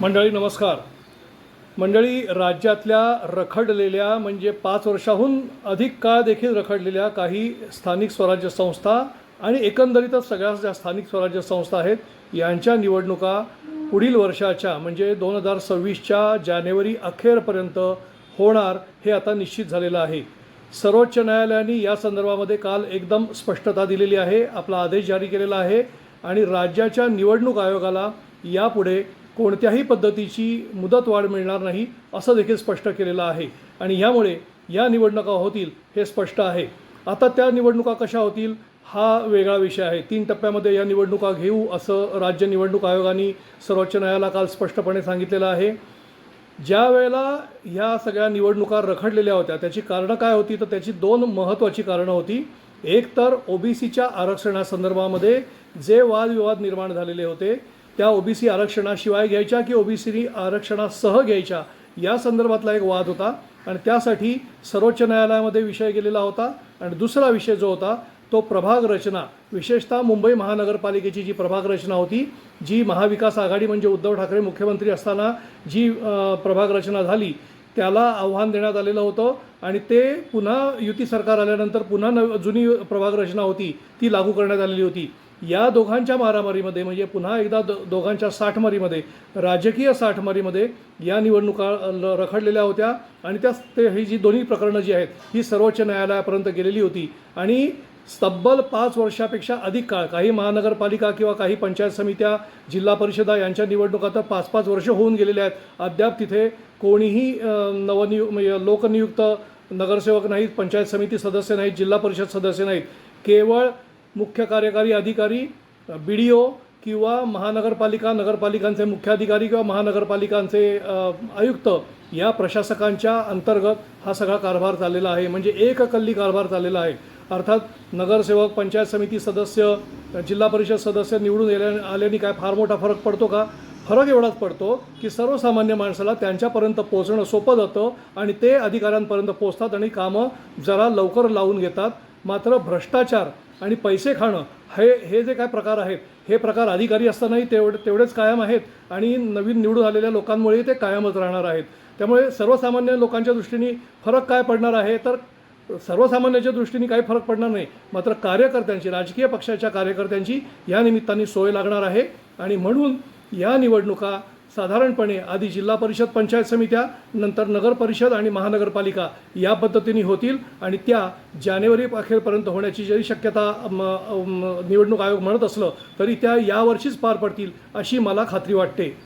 मंडळी नमस्कार. मंडळी राज्यातल्या रखडलेल्या म्हणजे पाच वर्षाहून अधिक काळ देखील रखडलेल्या काही स्थानिक स्वराज्य संस्था आणि एकंदरीतच सगळ्या ज्या स्थानिक स्वराज्य संस्था आहेत यांच्या निवडणुका पुढील वर्षाच्या म्हणजे दोन हजार सव्वीसच्या जानेवारी अखेरपर्यंत होणार हे आता निश्चित झालेलं आहे. सर्वोच्च न्यायालयाने या संदर्भामध्ये काल एकदम स्पष्टता दिलेली आहे आपला आदेश जारी केलेला आहे आणि राज्याच्या निवडणूक आयोगाला यापुढे कोणत्याही पद्धतीची मुदतवाढ मिळणार नाही असं देखील स्पष्ट केलेलं आहे. आणि यामुळे या निवडणुका होतील हे स्पष्ट आहे. आता त्या निवडणुका कशा होतील हा वेगळा विषय आहे. तीन टप्प्यामध्ये या निवडणुका घेऊ असं राज्य निवडणूक आयोगाने सर्वोच्च न्यायालयाला काल स्पष्टपणे सांगितलेलं आहे. ज्या वेळेला ह्या सगळ्या निवडणुका रखडलेल्या होत्या त्याची कारणं काय होती तर त्याची दोन महत्त्वाची कारणं होती. एक तर ओबीसीच्या आरक्षणासंदर्भामध्ये जे वादविवाद निर्माण झालेले होते त्या ओबीसी आरक्षणाशिवाय घ्यायच्या की ओबीसी आरक्षणासह घ्यायच्या? या संदर्भातला एक वाद होता आणि त्यासाठी सर्वोच्च न्यायालयामध्ये विषय गेलेला होता आणि दुसरा विषय जो होता तो प्रभाग रचना. विशेषतः मुंबई महानगरपालिकेची जी प्रभाग रचना होती जी महाविकास आघाडी म्हणजे उद्धव ठाकरे मुख्यमंत्री असताना जी प्रभाग रचना झाली त्याला आव्हान देण्यात आलेलं होतं आणि ते पुन्हा युती सरकार आल्यानंतर पुन्हा न जुनी प्रभाग रचना होती ती लागू करण्यात आलेली होती. या दोघांच्या मारामारीमध्ये म्हणजे पुन्हा एकदा दो दोघांच्या साठमारीमध्ये राजकीय साठमारीमध्ये या निवडणुका ल- रखडलेल्या होत्या आणि त्या ते ही जी दोन्ही प्रकरणं जी आहेत ही सर्वोच्च न्यायालयापर्यंत गेलेली होती. आणि तब्बल पाच वर्षापेक्षा अधिक काळ काही महानगरपालिका किंवा काही पंचायत समित्या जिल्हा परिषदा यांच्या निवडणुका तर पाच पाच वर्ष होऊन गेलेल्या आहेत. अद्याप तिथे कोणीही नवनियु म्हणजे लोकनियुक्त नगरसेवक नाहीत पंचायत समिती सदस्य नाहीत जिल्हा परिषद सदस्य नाहीत. केवळ मुख्य कार्यकारी अधिकारी बी डी ओ किंवा महानगरपालिका नगरपालिकांचे मुख्याधिकारी किंवा महानगरपालिकांचे आयुक्त या प्रशासकांच्या अंतर्गत हा सगळा कारभार चाललेला आहे. म्हणजे एक कल्ली कारभार चाललेला आहे. अर्थात नगरसेवक पंचायत समिती सदस्य जिल्हा परिषद सदस्य निवडून येल्या आल्याने काय फार मोठा फरक पडतो का? फरक एवढाच पडतो की सर्वसामान्य माणसाला त्यांच्यापर्यंत पोहोचणं सोपं जातं आणि ते अधिकाऱ्यांपर्यंत पोहोचतात आणि कामं जरा लवकर लावून घेतात. मात्र भ्रष्टाचार आणि पैसे खाणं हे हे जे काय प्रकार आहेत हे प्रकार अधिकारी असतानाही तेवढे तेवढेच कायम आहेत आणि नवीन निवडून आलेल्या लोकांमुळे ते कायमच राहणार आहेत. त्यामुळे सर्वसामान्य लोकांच्या दृष्टीने फरक काय पडणार आहे? तर सर्वसामान्याच्या दृष्टीने काही फरक पडणार नाही. मात्र कार्यकर्त्यांची राजकीय पक्षाच्या कार्यकर्त्यांची या निमित्ताने सोय लागणार आहे आणि म्हणून या निवडणुका साधारणपणे आधी जिल्हा परिषद पंचायत समित्या नंतर नगर परिषद आणि महानगरपालिका या पद्धतीने होतील आणि त्या जानेवारी अखेरपर्यंत होण्याची जरी शक्यता निवडणूक आयोग म्हणत असलं तरी त्या यावर्षीच पार पडतील अशी मला खात्री वाटते.